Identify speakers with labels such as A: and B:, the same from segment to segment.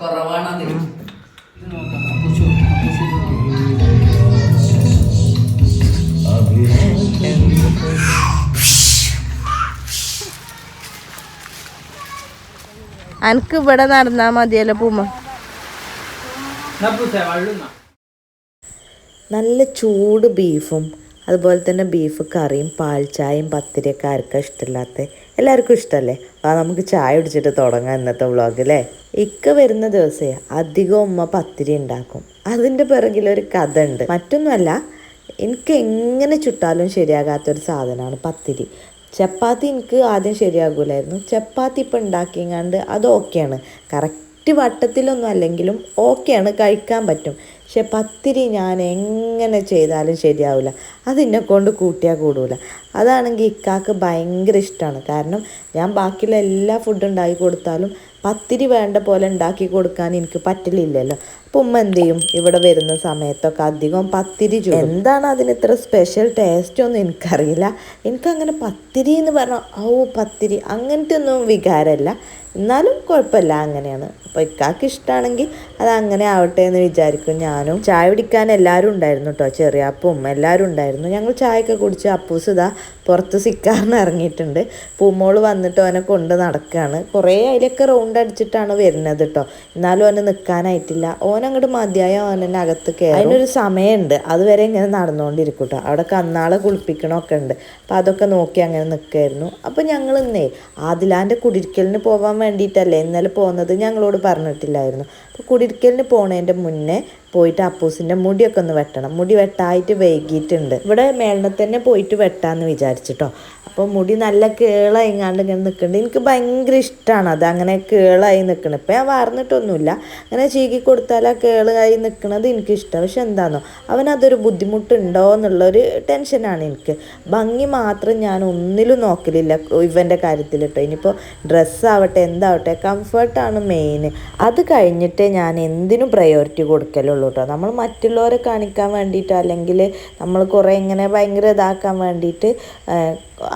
A: കുറവാണത്.
B: അനക്ക് ഇവിടെ നടന്നാ മതിയല്ലോ പൂമ. നല്ല ചൂട് ബീഫും അതുപോലെ തന്നെ ബീഫ് കറിയും പാൽ ചായയും പത്തിരിയൊക്കെ ആർക്കാ ഇഷ്ടമില്ലാത്ത എല്ലാവർക്കും ഇഷ്ടമല്ലേ ആ നമുക്ക് ചായ കുടിച്ചിട്ട് തുടങ്ങാം ഇന്നത്തെ വ്ളോഗ് അല്ലേ? ഇക്ക വരുന്ന ദിവസേ അധികം ഉമ്മ പത്തിരി ഉണ്ടാക്കും. അതിന്റെ പിറകിലൊരു കഥ ഉണ്ട് മറ്റൊന്നുമല്ല എനിക്ക് എങ്ങനെ ചുട്ടാലും ശരിയാകാത്തൊരു സാധനമാണ് പത്തിരി. ചപ്പാത്തി എനിക്ക് ആദ്യം ശരിയാകൂലായിരുന്നു. ചപ്പാത്തി ഇപ്പം ഉണ്ടാക്കിയങ്ങാണ്ട് അത് ഓക്കെയാണ് കറക്റ്റ് വട്ടത്തിലൊന്നും അല്ലെങ്കിലും ഓക്കെയാണ് കഴിക്കാൻ പറ്റും. പക്ഷെ പത്തിരി ഞാൻ എങ്ങനെ ചെയ്താലും ശരിയാവില്ല. അതിനെ കൊണ്ട് കൂട്ടിയാൽ കൂടില്ല അതാണെങ്കിൽ ഇക്കാക്ക് ഭയങ്കര ഇഷ്ടമാണ് കാരണം ഞാൻ ബാക്കിയുള്ള എല്ലാ ഫുഡ് ഉണ്ടാക്കി കൊടുത്താലും പത്തിരി വേണ്ട പോലെ ഉണ്ടാക്കി കൊടുക്കാൻ എനിക്ക് പറ്റില്ലല്ലോ അപ്പം ഉമ്മ എന്ത് ചെയ്യും? ഇവിടെ വരുന്ന സമയത്തൊക്കെ അധികം പത്തിരി ചൂടും. എന്താണ് അതിന് ഇത്ര സ്പെഷ്യൽ ടേസ്റ്റ് ഒന്നും എനിക്കറിയില്ല. എനിക്കങ്ങനെ പത്തിരി എന്ന് പറഞ്ഞാൽ ഔ പത്തിരി അങ്ങനത്തെ ഒന്നും വികാരമല്ല എന്നാലും കുഴപ്പമില്ല അങ്ങനെയാണ്. അപ്പോൾ ഇക്കാക്ക് ഇഷ്ടമാണെങ്കിൽ അത് അങ്ങനെ ആവട്ടെ എന്ന് വിചാരിക്കും ഞാനും. ചായ കുടിക്കാൻ എല്ലാവരും ഉണ്ടായിരുന്നു കേട്ടോ ചെറിയാപ്പും എല്ലാവരും ഉണ്ടായിരുന്നു. ഞങ്ങൾ ചായയൊക്കെ കുടിച്ച് അപ്പൂസ് ഇതാ പുറത്ത് സിക്കാറിന് ഇറങ്ങിയിട്ടുണ്ട്. പൂമോൾ വന്നിട്ട് അവനെ കൊണ്ട് നടക്കുകയാണ് കുറേ അതിലൊക്കെ റൗണ്ട് അടിച്ചിട്ടാണ് വരുന്നത് കേട്ടോ എന്നാലും അവന് നിൽക്കാനായിട്ടില്ല ഓൻ അങ്ങോട്ട് മതിയായ ഓനെ അകത്ത് കയറും അതിനൊരു സമയമുണ്ട്. അതുവരെ ഇങ്ങനെ നടന്നുകൊണ്ടിരിക്കും കേട്ടോ അവിടെ കന്നാളെ കുളിപ്പിക്കണമൊക്കെ ഉണ്ട്. അപ്പോൾ അതൊക്കെ നോക്കി അങ്ങനെ നിൽക്കുമായിരുന്നു അപ്പോൾ ഞങ്ങൾ ഇന്നേ ആദിലാന്റെ കുടിരിക്കലിന് പോകാൻ വേണ്ടിയിട്ടല്ലേ ഇന്നലെ പോകുന്നത് ഞങ്ങളോട് പറഞ്ഞിട്ടില്ലായിരുന്നു. അപ്പോൾ കുടിരിക്കലിന് പോണതിന്റെ മുന്നേ പോയിട്ട് അപ്പൂസിന്റെ മുടിയൊക്കെ ഒന്ന് വെട്ടണം. മുടി വെട്ടായിട്ട് വൈകിയിട്ടുണ്ട്. ഇവിടെ മേളിനെ തന്നെ പോയിട്ട് വെട്ടാന്ന് വിചാരിച്ചിട്ടോ. അപ്പോൾ മുടി നല്ല കേളായിങ്ങാണ്ട് ഇങ്ങനെ നിൽക്കുന്നുണ്ട് എനിക്ക് ഭയങ്കര ഇഷ്ടമാണ് അത്. അങ്ങനെ കേളായി നിൽക്കണം ഇപ്പം ഞാൻ വാർന്നിട്ടൊന്നുമില്ല. അങ്ങനെ ചീകി കൊടുത്താൽ ആ കേളായി നിൽക്കുന്നത് എനിക്കിഷ്ടമാണ് പക്ഷെ എന്താണോ അവനതൊരു ബുദ്ധിമുട്ടുണ്ടോ എന്നുള്ളൊരു ടെൻഷനാണ് എനിക്ക്. ഭംഗി മാത്രം ഞാൻ ഒന്നിലും നോക്കലില്ല ഇവന്റെ കാര്യത്തിൽ കേട്ടോ. ഇനിയിപ്പോൾ ഡ്രസ്സാവട്ടെ എന്താവട്ടെ കംഫർട്ടാണ് മെയിൻ അത് കഴിഞ്ഞിട്ടേ ഞാൻ എന്തിനും പ്രയോറിറ്റി കൊടുക്കലുള്ളൂ. കേട്ടോ നമ്മൾ മറ്റുള്ളവരെ കാണിക്കാൻ വേണ്ടിയിട്ട് അല്ലെങ്കിൽ നമ്മൾ കുറേ ഇങ്ങനെ ഭയങ്കര ഇതാക്കാൻ വേണ്ടിയിട്ട്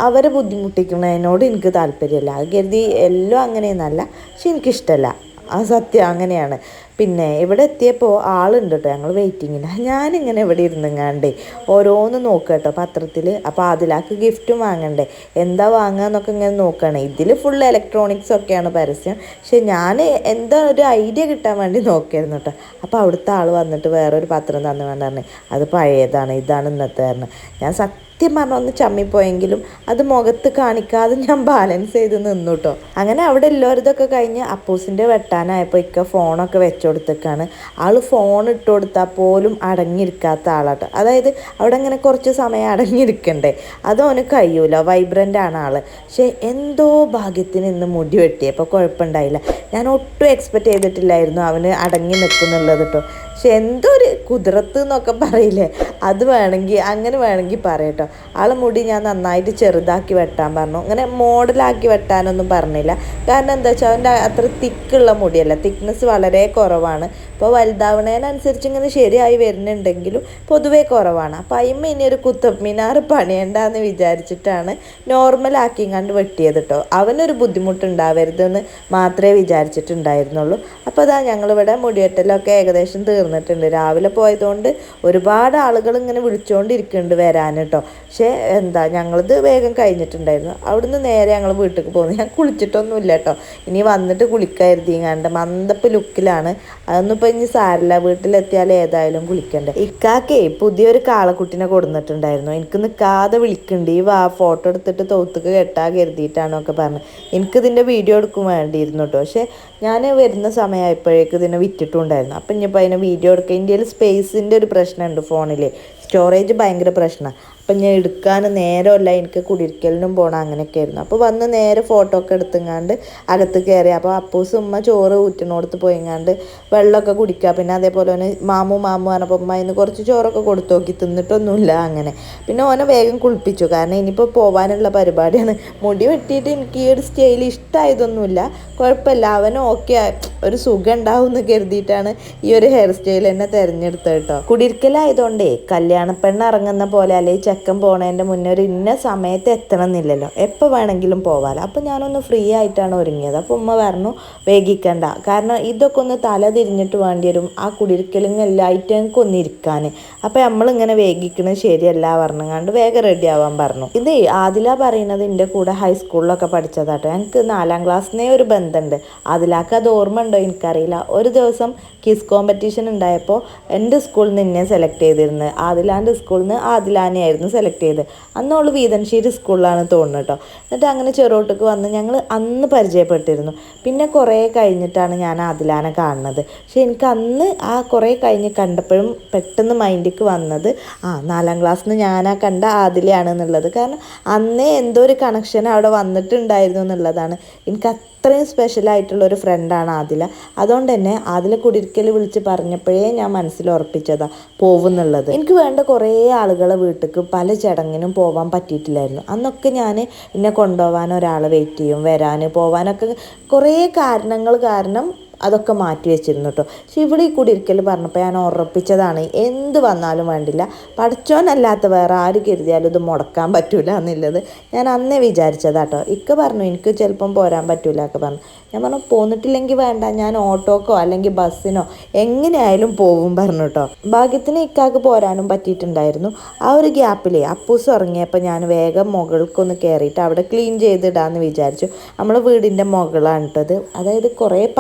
B: അവരെ ബുദ്ധിമുട്ടിക്കുന്നതിനോട് എനിക്ക് താല്പര്യമില്ല. അത് കരുതി എല്ലാം അങ്ങനെയൊന്നല്ല. പക്ഷെ എനിക്കിഷ്ടമല്ല ആ സത്യം അങ്ങനെയാണ്. പിന്നെ ഇവിടെ എത്തിയപ്പോൾ ആളുണ്ട് കേട്ടോ ഞങ്ങൾ വെയിറ്റിങ്ങിന് ഞാനിങ്ങനെ ഇവിടെ ഇരുന്നുങ്ങാണ്ടേ ഓരോന്ന് നോക്കുക കേട്ടോ പത്രത്തിൽ അപ്പോൾ അതിലാക്ക് ഗിഫ്റ്റും വാങ്ങണ്ടേ. എന്താ വാങ്ങാന്നൊക്കെ ഇങ്ങനെ നോക്കുകയാണ് ഇതിൽ ഫുൾ ഇലക്ട്രോണിക്സ് ഒക്കെയാണ് പരസ്യം. പക്ഷെ ഞാൻ എന്താ ഒരു ഐഡിയ കിട്ടാൻ വേണ്ടി നോക്കിയായിരുന്നു കേട്ടോ അപ്പോൾ അവിടുത്തെ ആൾ വന്നിട്ട് വേറൊരു പത്രം തന്നു വേണ്ടതാണ് അത് പഴയതാണ് ഇതാണ് ഇന്നത്തെ പറഞ്ഞു. ഞാൻ സത്യം പറഞ്ഞ ഒന്ന് ചമ്മിപ്പോയെങ്കിലും അത് മുഖത്ത് കാണിക്കാതെ ഞാൻ ബാലൻസ് ചെയ്ത് നിന്നു കേട്ടോ അങ്ങനെ അവിടെ എല്ലാവരും ഇതൊക്കെ കഴിഞ്ഞ് അപ്പൂസിന്റെ വെട്ടാനായപ്പോൾ ഇക്ക ഫോണൊക്കെ വെച്ചു. കൊടുത്തേക്കാണ് ആൾ ഫോൺ ഇട്ട് കൊടുത്താൽ പോലും അടങ്ങിയിരിക്കാത്ത ആളാട്ടോ. അതായത് അവിടെ ഇങ്ങനെ കുറച്ച് സമയം അടങ്ങിയിരിക്കണ്ടേ? അത് അവന് കഴിയൂല വൈബ്രന്റ് ആണ് ആൾ പക്ഷേ എന്തോ ഭാഗ്യത്തിന് ഇന്ന് മുടി വെട്ടിയപ്പോൾ കുഴപ്പമുണ്ടായില്ല. ഞാൻ ഒട്ടും എക്സ്പെക്റ്റ് ചെയ്തിട്ടില്ലായിരുന്നു അവന് അടങ്ങി നിൽക്കുന്നുള്ളത് കേട്ടോ പക്ഷെ എന്തോ ഒരു കുതിരത്ത് എന്നൊക്കെ പറയില്ലേ? അത് വേണമെങ്കിൽ അങ്ങനെ വേണമെങ്കിൽ പറയട്ടോ. ആളെ മുടി ഞാൻ നന്നായിട്ട് ചെറുതാക്കി വെട്ടാൻ പറഞ്ഞു. അങ്ങനെ മോഡലാക്കി വെട്ടാനൊന്നും പറഞ്ഞില്ല. കാരണം എന്താ വെച്ചാൽ അവന്റെ അത്ര തിക്കുള്ള മുടിയല്ല. തിക്നെസ് വളരെ കുറവാണ്. ഇപ്പോൾ വലുതാവണേനനുസരിച്ച് ഇങ്ങനെ ശരിയായി വരുന്നുണ്ടെങ്കിലും പൊതുവേ കുറവാണ്. അപ്പോൾ അയിമ്മ ഇനി ഒരു കുത്തബ് മിനാർ പണിയണ്ടെന്ന് വിചാരിച്ചിട്ടാണ് നോർമലാക്കി കണ്ട് വെട്ടിയത് കേട്ടോ അവനൊരു ബുദ്ധിമുട്ടുണ്ടാവരുതെന്ന് മാത്രമേ വിചാരിച്ചിട്ടുണ്ടായിരുന്നുള്ളൂ. അപ്പോൾ അതാ ഞങ്ങളിവിടെ മുടിയെട്ടലൊക്കെ ഏകദേശം തീർന്നിട്ടുണ്ട്. രാവിലെ പോയതുകൊണ്ട് ഒരുപാട് ആളുകൾ ഇങ്ങനെ വിളിച്ചുകൊണ്ടിരിക്കുന്നുണ്ട് വരാൻ കേട്ടോ പക്ഷേ എന്താ ഞങ്ങളിത് വേഗം കഴിഞ്ഞിട്ടുണ്ടായിരുന്നു. അവിടുന്ന് നേരെ ഞങ്ങൾ വീട്ടിലേക്ക് പോകുന്നു ഞാൻ കുളിച്ചിട്ടൊന്നുമില്ല കേട്ടോ ഇനി വന്നിട്ട് കുളിക്കാതിരിങ്ങാണ്ട് മന്ദപ്പ് ലുക്കിലാണ് അതൊന്നും ഇപ്പോൾ ഇനി സാരില്ല വീട്ടിലെത്തിയാൽ ഏതായാലും കുളിക്കണ്ടേ. ഇക്കാക്കേ പുതിയൊരു കാളക്കുട്ടിനെ കൊടുന്നിട്ടുണ്ടായിരുന്നു. എനിക്ക് നിൽക്കാതെ വിളിക്കുന്നുണ്ട് ഈ വാ ഫോട്ടോ എടുത്തിട്ട് തോത്തുക്ക് കെട്ടാ കരുതിയിട്ടാണോ ഒക്കെ പറഞ്ഞത്. എനിക്കിതിന്റെ വീഡിയോ എടുക്കും വേണ്ടിയിരുന്നു കേട്ടോ പക്ഷേ ഞാൻ വരുന്ന സമയമായപ്പോഴേക്ക് ഇതിനെ വിറ്റിട്ടുണ്ടായിരുന്നു. അപ്പം ഇനിയിപ്പോൾ അതിനെ വീഡിയോ എടുക്കുക ഇന്ത്യയിൽ സ്പേസിന്റെ ഒരു പ്രശ്നമുണ്ട് ഫോണിൽ സ്റ്റോറേജ് ഭയങ്കര പ്രശ്നമാണ് അപ്പം ഞാൻ എടുക്കാൻ നേരമല്ല. എനിക്ക് കുടിരിക്കലിനും പോകണം അങ്ങനെയൊക്കെ ആയിരുന്നു. അപ്പോൾ വന്ന് നേരെ ഫോട്ടോ ഒക്കെ എടുത്തുങ്ങാണ്ട് അകത്ത് കയറി. അപ്പോൾ അപ്പൂസ് ഉമ്മ ചോറ് ഊറ്റിനോടത്ത് പോയിങ്ങാണ്ട് വെള്ളമൊക്കെ കുടിക്കുക. പിന്നെ അതേപോലെ തന്നെ മാമു മാമു പറഞ്ഞപ്പോൾ ഉമ്മ ഇന്ന് കുറച്ച് ചോറൊക്കെ കൊടുത്തു നോക്കി. തിന്നിട്ടൊന്നുമില്ല അങ്ങനെ. പിന്നെ ഓനെ വേഗം കുളിപ്പിച്ചു. കാരണം ഇനിയിപ്പോൾ പോകാനുള്ള പരിപാടിയാണ്. മുടി വെട്ടിയിട്ട് എനിക്ക് ഈ ഒരു സ്റ്റൈൽ ഇഷ്ടമായതൊന്നുമില്ല. കുഴപ്പമില്ല. അവന് ഓക്കെ ഒരു സുഖം ഉണ്ടാവും എന്ന് കരുതിയിട്ടാണ് ഈ ഒരു ഹെയർ സ്റ്റൈൽ തന്നെ തിരഞ്ഞെടുത്തത് കേട്ടോ. കുടിർക്കലായതുകൊണ്ടേ കല്യാണ പെണ്ണ് ഇറങ്ങുന്ന പോലെ അല്ലെങ്കിൽ ചെക്കൻ പോണതിന്റെ മുന്നേ ഒരു ഇന്ന സമയത്ത് എത്തണം എന്നില്ലല്ലോ എപ്പോൾ വേണമെങ്കിലും പോവാലോ. അപ്പോൾ ഞാനൊന്ന് ഫ്രീ ആയിട്ടാണ് ഒരുങ്ങിയത്. അപ്പോൾ ഉമ്മ പറഞ്ഞു വേഗിക്കണ്ട. കാരണം ഇതൊക്കെ ഒന്ന് തല തിരിഞ്ഞിട്ട് വേണ്ടി വരും. ആ കുടിരിക്കലും എല്ലായിട്ട് ഞങ്ങൾക്ക് ഒന്ന് ഇരിക്കാൻ അപ്പോൾ നമ്മളിങ്ങനെ വേഗിക്കണത് ശരിയല്ല പറഞ്ഞു കണ്ട് വേഗം റെഡി ആവാൻ പറഞ്ഞു. ഇത് ആദില പറയുന്നത് എന്റെ കൂടെ ഹൈസ്കൂളിലൊക്കെ പഠിച്ചതാട്ടോ. ഞങ്ങൾക്ക് നാലാം ക്ലാസ്സിനേ ഒരു ബന്ധമുണ്ട് ആദിലാക്ക് അത് ഓർമ്മ ഉണ്ടോ എനിക്കറിയില്ല. ഒരു ദിവസം കിസ് കോമ്പറ്റീഷൻ ഉണ്ടായപ്പോൾ എന്റെ സ്കൂളിൽ നിന്ന് എന്നെ സെലക്ട് ചെയ്തിരുന്നത്. ആദിലാന്റെ സ്കൂളിൽ നിന്ന് ആദിലാനെയായിരുന്നു സെലക്ട് ചെയ്തത്. അന്ന് അവൾ വീതൻശ്ശേരി സ്കൂളിലാണ് തോന്നുന്നത് കേട്ടോ എന്നിട്ട് അങ്ങനെ ചെറുതോട്ടക്ക് വന്ന് ഞങ്ങൾ അന്ന് പരിചയപ്പെട്ടിരുന്നു. പിന്നെ കുറേ കഴിഞ്ഞിട്ടാണ് ഞാൻ ആദിലാനെ കാണുന്നത്. പക്ഷെ എനിക്ക് അന്ന് ആ കുറേ കഴിഞ്ഞ് കണ്ടപ്പോഴും പെട്ടെന്ന് മൈൻഡിക്ക് വന്നത് ആ നാലാം ക്ലാസ്സിൽ നിന്ന് ഞാനാ കണ്ട ആദിലയാണ് എന്നുള്ളത്. കാരണം അന്നേ എന്തോ ഒരു കണക്ഷൻ അവിടെ വന്നിട്ടുണ്ടായിരുന്നു എന്നുള്ളതാണ്. എനിക്ക് അത്രയും സ്പെഷ്യൽ ആയിട്ടുള്ള ഒരു ഫ്രണ്ടാണ് ആദില. അതുകൊണ്ട് തന്നെ അതിൽ കുടിരിക്കൽ വിളിച്ച് പറഞ്ഞപ്പോഴേ ഞാൻ മനസ്സിൽ ഉറപ്പിച്ചതാ പോകുന്നുള്ളത് എനിക്ക് വേണ്ട കുറേ ആളുകളെ വീട്ടിലേക്ക് പല ചടങ്ങിനും പോകാൻ പറ്റിയിട്ടില്ലായിരുന്നു. അന്നൊക്കെ ഞാൻ എന്നെ കൊണ്ടുപോകാൻ ഒരാളെ വെയിറ്റ് ചെയ്യും വരാൻ പോകാനൊക്കെ കുറേ കാരണങ്ങൾ കാരണം അതൊക്കെ മാറ്റി വെച്ചിരുന്നു കേട്ടോ. പക്ഷെ ഇവിടെ ഈ കുടിയിരിക്കൽ പറഞ്ഞപ്പോൾ ഞാൻ ഉറപ്പിച്ചതാണ് എന്ത് വന്നാലും വേണ്ടില്ല. പഠിച്ചോനല്ലാത്ത വേറെ ആര് കരുതിയാലും ഇത് മുടക്കാൻ പറ്റൂല എന്നുള്ളത് ഞാൻ അന്നേ വിചാരിച്ചതാട്ടോ ഇക്ക പറഞ്ഞു എനിക്ക് ചിലപ്പം പോരാൻ പറ്റൂല ഒക്കെ പറഞ്ഞു. ഞാൻ പറഞ്ഞു പോന്നിട്ടില്ലെങ്കിൽ വേണ്ട ഞാൻ ഓട്ടോക്കോ അല്ലെങ്കിൽ ബസ്സിനോ എങ്ങനെയായാലും പോവും പറഞ്ഞു കേട്ടോ. ഭാഗ്യത്തിന് ഇക്കാക്ക് പോരാനും പറ്റിയിട്ടുണ്ടായിരുന്നു. ആ ഒരു ഗ്യാപ്പിലേ അപ്പൂസ് ഉറങ്ങിയപ്പോൾ ഞാൻ വേഗം മുകൾക്കൊന്ന് കയറിയിട്ട് അവിടെ ക്ലീൻ ചെയ്തിടാന്ന് വിചാരിച്ചു. നമ്മളെ വീടിന്റെ മുകളാണ് കേട്ടത്. അതായത് കുറേ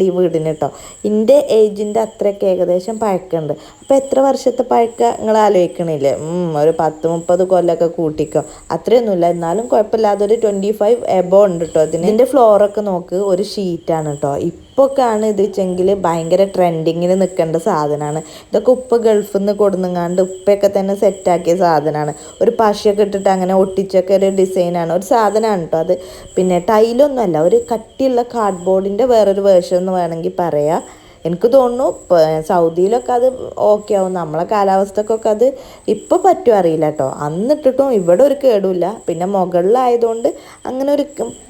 B: പഴക്കമുണ്ട് ഈ വീടിന് കേട്ടോ എന്റെ ഏജിന്റെ അത്രയ്ക്ക് ഏകദേശം പഴക്കമുണ്ട് അപ്പോൾ എത്ര വർഷത്തെ പഴക്ക നിങ്ങൾ ആലോചിക്കണില്ലേ? ഒരു പത്ത് മുപ്പത് കൊല്ലമൊക്കെ കൂട്ടിക്കോ. അത്രയൊന്നുമില്ല. എന്നാലും കുഴപ്പമില്ലാതെ ഒരു ട്വന്റി ഫൈവ് എബോ ഉണ്ട് കേട്ടോ അതിന് ഇതിന്റെ ഫ്ലോറൊക്കെ നോക്ക് ഒരു ഷീറ്റാണ് കേട്ടോ ഇപ്പൊക്കെയാണ് ഇത് വെച്ചെങ്കിൽ ഭയങ്കര ട്രെൻഡിങ്ങിൽ നിൽക്കേണ്ട സാധനമാണ് ഇതൊക്കെ ഉപ്പ് ഗൾഫിൽ നിന്ന് കൊടുന്നുങ്ങാണ്ട് ഉപ്പൊക്കെ തന്നെ സെറ്റാക്കിയ സാധനമാണ് ഒരു പശയൊക്കെ ഇട്ടിട്ട് അങ്ങനെ ഒട്ടിച്ചൊക്കെ ഒരു ഡിസൈനാണ് ഒരു സാധനമാണ് കേട്ടോ അത്. പിന്നെ ടൈലൊന്നും അല്ല ഒരു കട്ടിയുള്ള കാർഡ്ബോർഡിന്റെ വേറൊരു വേർഷൻ എന്ന് വേണമെങ്കിൽ പറയാം. എനിക്ക് തോന്നുന്നു സൗദിയിലൊക്കെ അത് ഓക്കെ ആവും. നമ്മളെ കാലാവസ്ഥക്കൊക്കെ അത് ഇപ്പോൾ പറ്റുമോ അറിയില്ല കേട്ടോ അന്നിട്ടിട്ടും ഇവിടെ ഒരു കേടുമില്ല പിന്നെ മുകളിലായതുകൊണ്ട് അങ്ങനെ ഒരു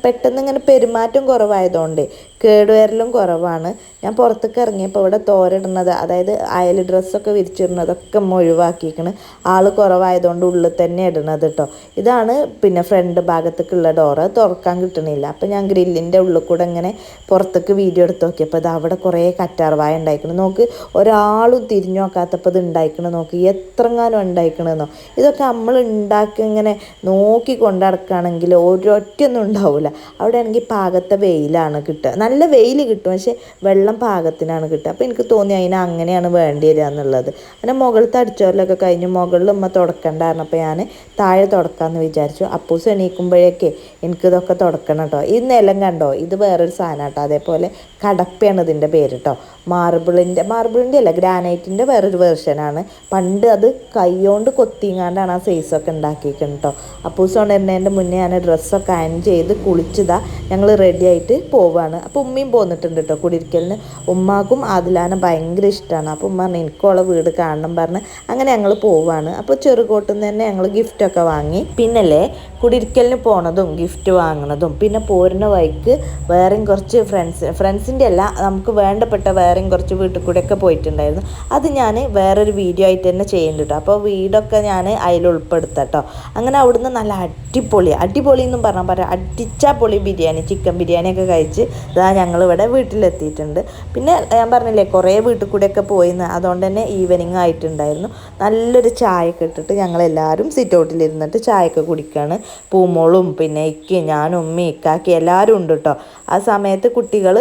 B: പെട്ടെന്ന് ഇങ്ങനെ പെരുമാറ്റം കുറവായതുകൊണ്ട് കേടുവരലും കുറവാണ്. ഞാൻ പുറത്തേക്ക് ഇറങ്ങിയപ്പോൾ ഇവിടെ തോരിടുന്നത് അതായത് അയൽ ഡ്രസ്സൊക്കെ വിരിച്ചിടുന്നതൊക്കെ ഉമ്മ ഒഴിവാക്കിയിരിക്കണ് ആൾ കുറവായതുകൊണ്ട് ഉള്ളിൽ തന്നെ ഇടണത് കേട്ടോ ഇതാണ് പിന്നെ ഫ്രണ്ട് ഭാഗത്തേക്കുള്ള ഡോറ് തുറക്കാൻ കിട്ടണില്ല. അപ്പം ഞാൻ ഗ്രില്ലിന്റെ ഉള്ളിൽ കൂടെ ഇങ്ങനെ പുറത്തേക്ക് വീഡിയോ എടുത്ത് നോക്കിയപ്പോൾ ഇത് അവിടെ കുറേ കറ്റാർവായ ഉണ്ടായിക്കണം. നോക്ക് ഒരാളും തിരിഞ്ഞു നോക്കാത്തപ്പോൾ ഇത് ഉണ്ടായിക്കണം. നോക്ക് എത്രങ്ങാനും ഉണ്ടായിക്കണമെന്നോ ഇതൊക്കെ നമ്മൾ ഉണ്ടാക്കി ഇങ്ങനെ നോക്കി കൊണ്ടു നടക്കുകയാണെങ്കിൽ ഒരൊറ്റൊന്നും ഉണ്ടാവില്ല അവിടെ ആണെങ്കിൽ പാകത്തെ വെയിലാണ് കിട്ടുക. നല്ല വെയിൽ കിട്ടും. പക്ഷേ വെള്ളം പാകത്തിനാണ് കിട്ടുക. അപ്പോൾ എനിക്ക് തോന്നി അതിന് അങ്ങനെയാണ് വേണ്ടി വരിക എന്നുള്ളത്. അങ്ങനെ മുകളിലത്തെ അടിച്ചോറിലൊക്കെ കഴിഞ്ഞ് മുകളിൽ ഉമ്മ തുടക്കണ്ടായിരുന്നു. അപ്പോൾ ഞാൻ താഴെ തുടക്കാമെന്ന് വിചാരിച്ചു. അപ്പൂസ് എണീക്കുമ്പോഴേക്കെ എനിക്കിതൊക്കെ തുടക്കണം കേട്ടോ ഈ നിലം കണ്ടോ? ഇത് വേറൊരു സാധനം കേട്ടോ അതേപോലെ കടപ്പയാണ് ഇതിന്റെ പേര് കേട്ടോ മാർബിളിന്റെ മാർബിളിന്റെ അല്ല ഗ്രാനൈറ്റിന്റെ വേറൊരു വേർഷനാണ്. പണ്ട് അത് കൈകൊണ്ട് കൊത്തിങ്ങാണ്ടാണ് ആ സൈസൊക്കെ ഉണ്ടാക്കിയിരിക്കുന്നത് കേട്ടോ അപ്പൂസ് കൊണ്ടുവരുന്നതിന്റെ മുന്നേ ഞാൻ ഡ്രസ്സൊക്കെ അയൺ ചെയ്ത് കുളിച്ചതാ ഞങ്ങൾ റെഡി ആയിട്ട് പോവാണ്. അപ്പോൾ ഉമ്മയും പോന്നിട്ടുണ്ട് കേട്ടോ കുടിരിക്കലിന്. ഉമ്മാക്കും ആദിലാനെ ഭയങ്കര ഇഷ്ടമാണ് അപ്പോൾ ഉമ്മ പറഞ്ഞു എനിക്കുള്ള വീട് കാണണം പറഞ്ഞ് അങ്ങനെ ഞങ്ങൾ പോവാണ്. അപ്പോൾ ചെറുകോട്ടിൽ നിന്ന് തന്നെ ഞങ്ങൾ ഗിഫ്റ്റൊക്കെ വാങ്ങി. പിന്നല്ലേ കുടിരിക്കലിന് പോണതും ഗിഫ്റ്റ് വാങ്ങണതും പിന്നെ പോരുന്ന വഴിക്ക് വേറെയും കുറച്ച് ഫ്രണ്ട്സ് ഫ്രണ്ട്സിന്റെ അല്ല നമുക്ക് വേണ്ടപ്പെട്ട വേറെയും കുറച്ച് വീട്ടിൽ കൂടെയൊക്കെ പോയിട്ടുണ്ടായിരുന്നു. അത് ഞാൻ വേറൊരു വീഡിയോ ആയിട്ട് തന്നെ ചെയ്യുന്നുണ്ട് കേട്ടോ അപ്പോൾ വീടൊക്കെ ഞാൻ അതിൽ ഉൾപ്പെടുത്തട്ടോ അങ്ങനെ അവിടുന്ന് നല്ല അടിപൊളി അടിപൊളി എന്നും പറഞ്ഞാൽ പറയാം അടിച്ചാ പൊളി ബിരിയാണി ചിക്കൻ ബിരിയാണിയൊക്കെ കഴിച്ച് ഇതാ ഞങ്ങളിവിടെ വീട്ടിലെത്തിയിട്ടുണ്ട്. പിന്നെ ഞാൻ പറഞ്ഞില്ലേ കുറേ വീട്ടിൽ കൂടെയൊക്കെ പോയിന്ന് അതുകൊണ്ട് തന്നെ ഈവനിങ് ആയിട്ടുണ്ടായിരുന്നു. നല്ലൊരു ചായയൊക്കെ ഇട്ടിട്ട് ഞങ്ങളെല്ലാവരും സിറ്റ് ഔട്ടിലിരുന്നിട്ട് ചായയൊക്കെ കുടിക്കുകയാണ് പൂമോളും പിന്നെ ഇക്കി ഞാനും ഉമ്മി ഇക്കാക്കി എല്ലാവരും ഉണ്ട് കേട്ടോ ആ സമയത്ത് കുട്ടികൾ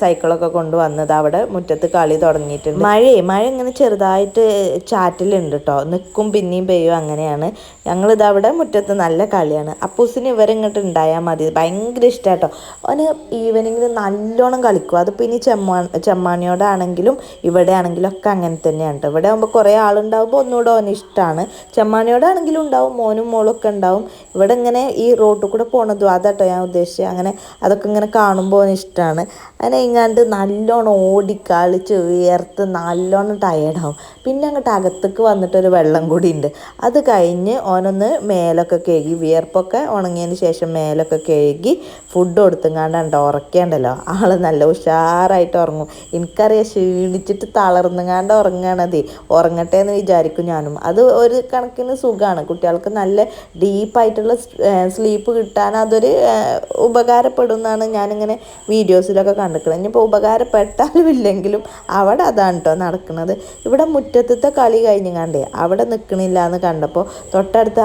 B: സൈക്കിളൊക്കെ കൊണ്ടുവന്നത് അവിടെ മുറ്റത്ത് കളി തുടങ്ങിയിട്ടുണ്ട്. മഴയെ മഴ ഇങ്ങനെ ചെറുതായിട്ട് ചാറ്റിലുണ്ട് കേട്ടോ നിൽക്കും പിന്നെയും പെയ്യും അങ്ങനെയാണ്. ഞങ്ങളിത് അവിടെ മുറ്റത്ത് നല്ല കളിയാണ്. അപ്പൂസിന് ഇവരിങ്ങോട്ട് ഉണ്ടായാൽ മതി. ഭയങ്കര ഇഷ്ടം കേട്ടോ അവന് ഈവനിങ്ങിൽ നല്ലോണം കളിക്കും. അത് പിന്നെ ചെമ്മാ ചെമ്മാണിയോടാണെങ്കിലും ഇവിടെ ആണെങ്കിലും ഒക്കെ അങ്ങനെ തന്നെയാണ് ഇവിടെ ആകുമ്പോൾ കുറേ ആളുണ്ടാകുമ്പോൾ ഒന്നുകൂടെ അവന് ഇഷ്ടമാണ് ചെമ്മാണിയോടാണെങ്കിലും ഉണ്ടാവും മോനും മോളും ഒക്കെ ഉണ്ടാവും. ഇവിടെ ഇങ്ങനെ ഈ റോഡിൽ കൂടെ പോണതും അതാട്ടോ ഞാൻ ഉദ്ദേശിച്ചത് അങ്ങനെ അതൊക്കെ ഇങ്ങനെ കാണുമ്പോൾ ഇഷ്ടമാണ് അങ്ങനെ ഇങ്ങാണ്ട് നല്ലോണം ഓടി കളിച്ച് ഉയർത്ത് നല്ലോണം ടയേർഡാവും പിന്നെ അങ്ങോട്ട് അകത്തേക്ക് വന്നിട്ടൊരു വെള്ളം കൂടി ഉണ്ട് അത് കഴിഞ്ഞ് ഓനൊന്ന് മേലൊക്കെ കഴുകി വിയർപ്പൊക്കെ ഉണങ്ങിയതിന് ശേഷം മേലൊക്കെ കഴുകി ഫുഡ് കൊടുത്തുങ്ങാണ്ട് ഉറക്കേണ്ടല്ലോ ആൾ നല്ല ഉഷാറായിട്ട് ഉറങ്ങും. എനിക്കറിയാം ക്ഷീണിച്ചിട്ട് തളർന്നുങ്ങാണ്ട് ഉറങ്ങണത് ഉറങ്ങട്ടെ എന്ന് വിചാരിക്കും ഞാനും. അത് ഒരു കണക്കിന് സുഖമാണ് കുട്ടികൾക്ക് നല്ല ഡീപ്പായിട്ടുള്ള സ്ലീപ്പ് കിട്ടാൻ അതൊരു ഉപകാരപ്പെടും എന്നാണ് ഞാനിങ്ങനെ വീഡിയോസിലൊക്കെ കണ്ടിട്ടുള്ളത് ഇനിയിപ്പോൾ ഉപകാരപ്പെട്ടാലും ഇല്ലെങ്കിലും അവിടെ അതാണ് കേട്ടോ നടക്കുന്നത്. ഇവിടെ മുറ്റത്തത്തെ കളി കഴിഞ്ഞങ്ങാണ്ടേ അവിടെ നിൽക്കണില്ല എന്ന് കണ്ടപ്പോൾ തൊട്ടടുത്ത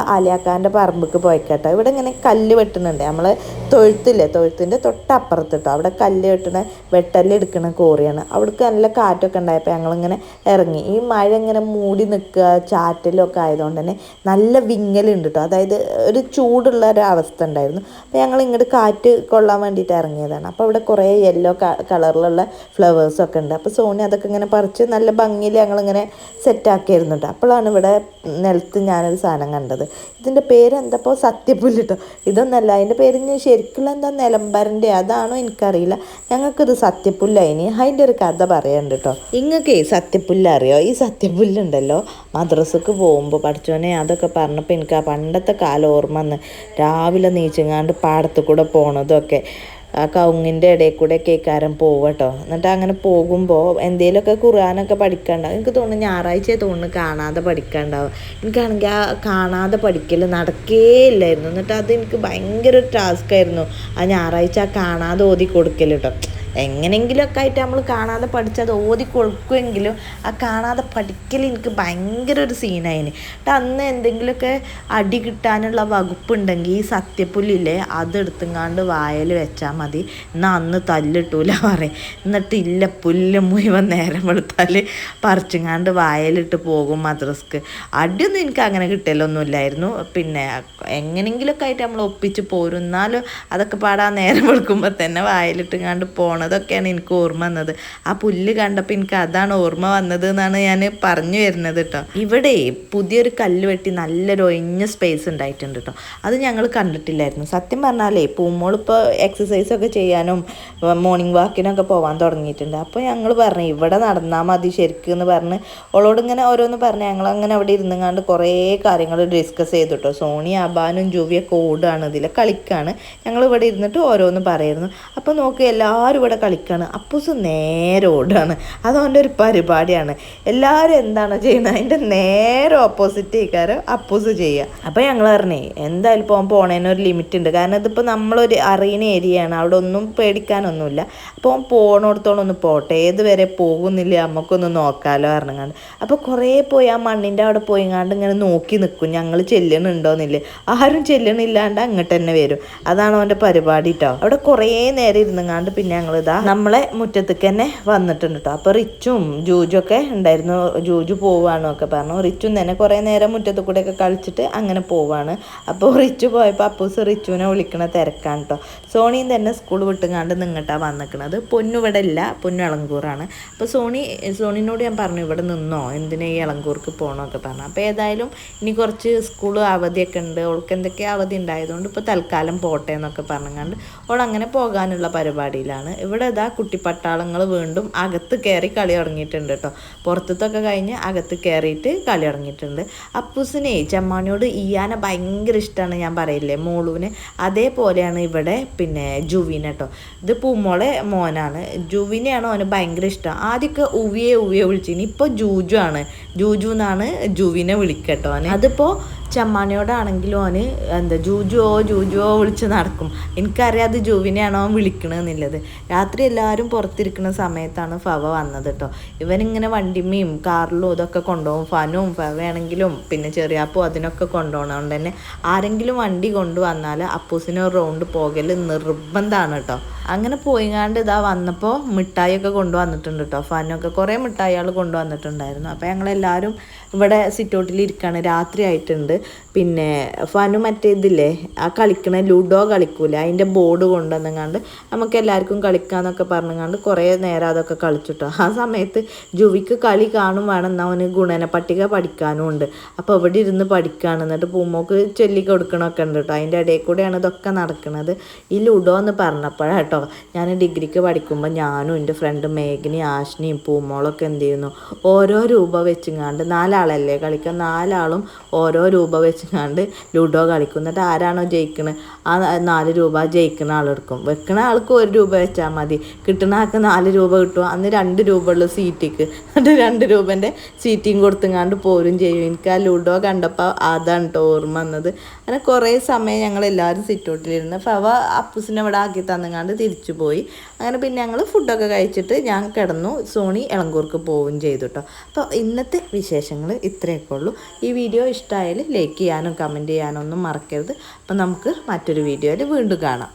B: പറമ്പക്ക് പോയിക്കട്ടോ. ഇവിടെ ഇങ്ങനെ കല്ല് വെട്ടുന്നുണ്ട്. നമ്മൾ തൊഴുത്തില്ലേ? തൊഴുത്തിന്റെ തൊട്ടപ്പുറത്ത് കേട്ടോ അവിടെ കല്ല് വെട്ടണ വെട്ടല്ലെടുക്കണ കോറിയാണ്. അവിടേക്ക് നല്ല കാറ്റൊക്കെ ഉണ്ടായപ്പോൾ ഞങ്ങളിങ്ങനെ ഇറങ്ങി. ഈ മഴ ഇങ്ങനെ മൂടി നിൽക്കുക ചാറ്റലൊക്കെ ആയതുകൊണ്ട് തന്നെ നല്ല വിങ്ങലുണ്ട് കേട്ടോ അതായത് ഒരു ചൂടുള്ള ഒരു അവസ്ഥ ഉണ്ടായിരുന്നു. അപ്പോൾ ഞങ്ങൾ ഇങ്ങോട്ട് കാറ്റ് കൊള്ളാൻ വേണ്ടിയിട്ട് ഇറങ്ങിയതാണ്. അപ്പോൾ അവിടെ കുറേ യെല്ലോ കളറിലുള്ള ഫ്ലവേഴ്സൊക്കെ ഉണ്ട്. അപ്പോൾ സോണി അതൊക്കെ ഇങ്ങനെ പറിച്ച് നല്ല ഭംഗിയിൽ ഞങ്ങളിങ്ങനെ സെറ്റാക്കിയായിരുന്നു കേട്ടോ അപ്പോഴാണ് ഇവിടെ നിലത്ത് ഞാനൊരു സാധനം കണ്ടത്. ഇതിന്റെ പേര് എന്തപ്പോൾ സത്യപുല്ല് കേട്ടോ ഇതൊന്നല്ല അതിന്റെ പേര് ശരിക്കുള്ള എന്താ? നിലമ്പരന്റെ അതാണോ എനിക്കറിയില്ല. ഞങ്ങൾക്കിത് സത്യപുല്ലായിനി. അതിന്റെ ഒരു കഥ പറയാനുണ്ട് കേട്ടോ ഇങ്ങക്കേ സത്യപുല്ല് അറിയോ? ഈ സത്യപുല്ലുണ്ടല്ലോ മദ്രസക്ക് പോകുമ്പോൾ പഠിച്ചോനെ അതൊക്കെ പറഞ്ഞപ്പോൾ എനിക്ക് ആ പണ്ടത്തെ കാലം ഓർമ്മ വന്ന് രാവിലെ നീച്ചങ്ങാണ്ട് പാടത്ത് കൂടെ പോണതൊക്കെ ആ കവുങ്ങിന്റെ ഇടയിൽ കൂടെ കേൾക്കാരം പോവട്ടോ എന്നിട്ട് അങ്ങനെ പോകുമ്പോൾ എന്തെങ്കിലുമൊക്കെ ഖുർആാനൊക്കെ പഠിക്കാണ്ടാവും. എനിക്ക് തോന്നുന്നു ഞായറാഴ്ച തോന്നുന്നു കാണാതെ പഠിക്കാണ്ടാവും എനിക്കാണെങ്കിൽ ആ കാണാതെ പഠിക്കൽ നടക്കേ ഇല്ലായിരുന്നു. എന്നിട്ട് അത് എനിക്ക് ഭയങ്കര ഒരു ടാസ്ക് ആയിരുന്നു. ആ ഞായറാഴ്ച ആ കാണാതെ ഓതി കൊടുക്കൽ കേട്ടോ എങ്ങനെയെങ്കിലുമൊക്കെ ആയിട്ട് നമ്മൾ കാണാതെ പഠിച്ചത് ഓതി കൊടുക്കുമെങ്കിലും ആ കാണാതെ പഠിക്കൽ എനിക്ക് ഭയങ്കര ഒരു സീനായിന്. എന്നിട്ട് അന്ന് എന്തെങ്കിലുമൊക്കെ അടി കിട്ടാനുള്ള വകുപ്പുണ്ടെങ്കിൽ ഈ സത്യപ്പുല്ലില്ലേ അതെടുത്തുങ്ങാണ്ട് വായൽ വെച്ചാൽ മതി. എന്നാൽ അന്ന് തല്ലിട്ടൂല പറയും. എന്നിട്ട് ഇല്ല പുല്ല് മുഴുവൻ നേരം വെളുത്താൽ പറിച്ചുങ്ങാണ്ട് വായലിട്ട് പോകും മദ്രസ്ക്ക്. അടിയൊന്നും എനിക്ക് അങ്ങനെ കിട്ടലൊന്നുമില്ലായിരുന്നു. പിന്നെ എങ്ങനെയെങ്കിലുമൊക്കെ ആയിട്ട് നമ്മൾ ഒപ്പിച്ച് പോരും. എന്നാലും അതൊക്കെ പാടാൻ നേരം വെളുക്കുമ്പോൾ തന്നെ വായലിട്ടുങ്ങാണ്ട് പോണതൊക്കെയാണ് എനിക്ക് ഓർമ്മ വന്നത്. ആ പുല്ല് കണ്ടപ്പോൾ എനിക്ക് അതാണ് ഓർമ്മ വന്നത് എന്നാണ് ഞാൻ പറഞ്ഞു വരുന്നത് കേട്ടോ. ഇവിടെ പുതിയൊരു കല്ല് വെട്ടി നല്ലൊരു ഒഴിഞ്ഞ സ്പേസ് ഉണ്ടായിട്ടുണ്ട് കേട്ടോ. അത് ഞങ്ങൾ കണ്ടിട്ടില്ലായിരുന്നു. സത്യം പറഞ്ഞാലേ പൂമോളിപ്പോൾ എക്സസൈസ് ഒക്കെ ചെയ്യാനും മോർണിംഗ് വാക്കിനൊക്കെ പോകാൻ തുടങ്ങിയിട്ടുണ്ട്. അപ്പോൾ ഞങ്ങൾ പറഞ്ഞു ഇവിടെ നടന്നാൽ മതി ശരിക്കും എന്ന് പറഞ്ഞ് ഓളോട് ഇങ്ങനെ ഓരോന്ന് പറഞ്ഞ് ഞങ്ങൾ അങ്ങനെ അവിടെ ഇരുന്നുങ്ങാണ്ട് കുറേ കാര്യങ്ങൾ ഡിസ്കസ് ചെയ്തു കേട്ടോ. സോണി അബാനും ജൂവിയൊക്കെ ഓടുകയാണ് ഇതിൽ കളിക്കാണ്. ഞങ്ങൾ ഇവിടെ ഇരുന്നിട്ട് ഓരോന്ന് പറയായിരുന്നു. അപ്പോൾ നോക്കി എല്ലാവരും ഇവിടെ കളിക്കുകയാണ് അപ്പൂസ് നേരെ ഓടുകയാണ് അതവന്റെ ഒരു പരിപാടിയാണ്. എല്ലാവരും എന്താണ് ചെയ്യുന്നത്? അതിന്റെ നേരെ ഓപ്പോസിറ്റ് ചെയ്യാറ് അപ്പൂസ് ചെയ്യുക. അപ്പോൾ ഞങ്ങൾ പറഞ്ഞേ എന്തായാലും പോകാൻ പോണേന് ഒരു ലിമിറ്റ് ഉണ്ട്. കാരണം ഇതിപ്പോൾ നമ്മളൊരു അറിയുന്ന ആണ്. അവിടെ ഒന്നും പേടിക്കാനൊന്നുമില്ല. അപ്പോൾ പോണോടത്തോളം ഒന്ന് പോട്ടെ. ഏത് വരെ പോകുന്നില്ല നമുക്കൊന്ന് നോക്കാമല്ലോ പറഞ്ഞങ്ങാണ്ട്. അപ്പോൾ കുറേ പോയി ആ മണ്ണിന്റെ അവിടെ പോയി പോയിങ്ങാണ്ട് ഇങ്ങനെ നോക്കി നിൽക്കും. ഞങ്ങൾ ചെല്ലണുണ്ടോന്നില്ലേ? ആരും ചെല്ലണില്ലാണ്ട് അങ്ങോട്ട് തന്നെ വരും. അതാണ് അവന്റെ പരിപാടി കേട്ടോ അവിടെ കുറേ നേരം ഇരുന്നങ്ങാണ്ട് പിന്നെ ഞങ്ങൾ ഇതാ നമ്മളെ മുറ്റത്തേക്ക് തന്നെ വന്നിട്ടുണ്ട് കേട്ടോ അപ്പോൾ റിച്ചും ജൂജൊക്കെ ഉണ്ടായിരുന്നു. ജൂജു പോവാന്നൊക്കെ പറഞ്ഞു. റിച്ചും തന്നെ കുറേ നേരം മുറ്റത്ത് കൂടെയൊക്കെ കളിച്ചിട്ട് അങ്ങനെ പോവാണ്. അപ്പോൾ റിച്ചു പോയപ്പോൾ അപ്പൂസ് റിച്ചുവിനെ വിളിക്കണ തിരക്കാണ് കേട്ടോ സോണിയും തന്നെ സ്കൂൾ വിട്ടുങ്ങാണ്ട് നിങ്ങട്ടാണ് വന്നിക്കണത്. പൊന്നുവിടെ ഇല്ല. പൊന്നു ഇളങ്കൂറാണ് അപ്പോൾ സോണി സോണിനോട് ഞാൻ പറഞ്ഞു ഇവിടെ നിന്നോ? എന്തിനാ ഈ ഇളങ്കൂർക്ക് പോകണമൊക്കെ പറഞ്ഞു. അപ്പോൾ ഏതായാലും ഇനി കുറച്ച് സ്കൂൾ അവധിയൊക്കെ ഉണ്ട്. അവൾക്ക് എന്തൊക്കെ അവധി ഉണ്ടായതുകൊണ്ട് ഇപ്പോൾ തൽക്കാലം പോട്ടെ എന്നൊക്കെ പറഞ്ഞുകൊണ്ട് അവൾ അങ്ങനെ പോകാനുള്ള പരിപാടിയിലാണ്. ഇവിടെ ഇതാ കുട്ടിപ്പട്ടാളങ്ങൾ വീണ്ടും അകത്ത് കയറി കളി തുടങ്ങിയിട്ടുണ്ട് കേട്ടോ. പുറത്തത്തൊക്കെ കഴിഞ്ഞ് അകത്ത് കയറിയിട്ട് കളി തുടങ്ങിയിട്ടുണ്ട്. അപ്പൂസിനെ ചെമ്മാണിയോട് ഇയാനെ ഭയങ്കര ഇഷ്ടമാണ് ഞാൻ പറയില്ലേ മോളുവിന്. അതേപോലെയാണ് ഇവിടെ പിന്നെ ജുവിന് കേട്ടോ. ഇത് പൂമോളെ മോനാണ്. ജുവിനെയാണ് അവന് ഭയങ്കര ഇഷ്ടം. ആദ്യമൊക്കെ ഉവിയെ ഉവിയെ വിളിച്ചിന് ഇപ്പോൾ ജൂജു ആണ്. ജൂജു എന്നാണ് ജുവിനെ വിളിക്കട്ടോ അതിപ്പോൾ ചമ്മാണിയോടാണെങ്കിലും അവന് എന്താ ജൂജുവോ ജൂജുവോ വിളിച്ച് നടക്കും. എനിക്കറിയാം അത് ജൂവിനെയാണോ അവൻ വിളിക്കണമെന്നുള്ളത് രാത്രി എല്ലാവരും പുറത്തിരിക്കുന്ന സമയത്താണ് ഫവ വന്നത് കേട്ടോ. ഇവനിങ്ങനെ വണ്ടിമ്മയും കാറിലും ഇതൊക്കെ കൊണ്ടുപോകും. ഫനും ഫവയാണെങ്കിലും പിന്നെ ചെറിയാപ്പും അതിനൊക്കെ കൊണ്ടുപോകണതുകൊണ്ട് തന്നെ ആരെങ്കിലും വണ്ടി കൊണ്ടുവന്നാൽ അപ്പൂസിനെ റൗണ്ട് പോകൽ നിർബന്ധമാണ് കേട്ടോ. അങ്ങനെ പോയിങ്ങാണ്ട് ഇതാ വന്നപ്പോൾ മിഠായിയൊക്കെ കൊണ്ടുവന്നിട്ടുണ്ട് കേട്ടോ. ഫാനൊക്കെ കുറേ മിഠായികൾ കൊണ്ടുവന്നിട്ടുണ്ടായിരുന്നു. അപ്പോൾ ഞങ്ങളെല്ലാവരും ഇവിടെ സിറ്റൗട്ടിൽ ഇരിക്കുകയാണ്. രാത്രി ആയിട്ടുണ്ട്. പിന്നെ ഫനു മറ്റേ ഇതില്ലേ ആ കളിക്കണ ലുഡോ കളിക്കൂല അതിന്റെ ബോർഡ് കൊണ്ടുവന്നെങ്ങാണ്ട് നമുക്ക് എല്ലാവർക്കും കളിക്കാന്നൊക്കെ പറഞ്ഞങ്ങാണ്ട് കുറേ നേരം അതൊക്കെ കളിച്ചിട്ടോ. ആ സമയത്ത് ജുവിക്ക് കളി കാണും വേണം അവന് ഗുണന പട്ടിക പഠിക്കാനും ഉണ്ട്. അപ്പോൾ ഇവിടെ ഇരുന്ന് പഠിക്കുകയാണ് എന്നിട്ട് പൂമോക്ക് ചൊല്ലി കൊടുക്കണമൊക്കെ ഉണ്ട് കേട്ടോ അതിന്റെ ഇടയിൽ കൂടെയാണ് ഇതൊക്കെ നടക്കുന്നത് ഈ ലുഡോ എന്ന് പറഞ്ഞപ്പോഴാണ് കേട്ടോ ഞാൻ ഡിഗ്രിക്ക് പഠിക്കുമ്പോൾ ഞാനും എന്റെ ഫ്രണ്ട് മേഘിനി ആശ്നിയും പൂമോളൊക്കെ എന്ത് ചെയ്യുന്നു ഓരോ രൂപ വെച്ചിങ്ങാണ്ട് നാലാളല്ലേ കളിക്കാൻ നാലാളും ഓരോ രൂപ വെച്ചുങ്ങാണ്ട് ലുഡോ കളിക്കും. ആരാണോ ജയിക്കണത് ആ നാല് രൂപ ജയിക്കുന്ന ആളെടുക്കും. വെക്കുന്ന ആൾക്ക് ഒരു രൂപ വെച്ചാൽ മതി. കിട്ടുന്ന ആൾക്ക് നാല് രൂപ കിട്ടും. അന്ന് രണ്ട് രൂപ ഉള്ള സീറ്റിക്ക്. അത് രണ്ട് രൂപന്റെ സീറ്റിങ് കൊടുത്തുങ്ങാണ്ട് പോരും ചെയ്യും. എനിക്ക് ആ ലുഡോ കണ്ടപ്പോൾ അതാണ് കേട്ടോ ഓർമ്മ വന്നത്. അങ്ങനെ കുറേ സമയം ഞങ്ങൾ എല്ലാവരും സിറ്റൗട്ടിലിരുന്ന് ഫവ അപ്പൂസിനെ ഇവിടെ ആക്കി തന്നുങ്ങാണ്ട് തിരിച്ചു പോയി. അങ്ങനെ പിന്നെ ഞങ്ങൾ ഫുഡൊക്കെ കഴിച്ചിട്ട് ഞാൻ കിടന്നു. സോണി ഇളങ്കൂർക്ക് പോവുകയും ചെയ്തു കേട്ടോ അപ്പോൾ ഇന്നത്തെ വിശേഷങ്ങൾ ഇത്രയൊക്കെ ഉള്ളൂ. ഈ വീഡിയോ ഇഷ്ടമായാൽ ലൈക്ക് ചെയ്യാനും കമന്റ് ചെയ്യാനും ഒന്നും മറക്കരുത്. അപ്പോൾ നമുക്ക് മറ്റൊരു വീഡിയോയിൽ വീണ്ടും കാണാം.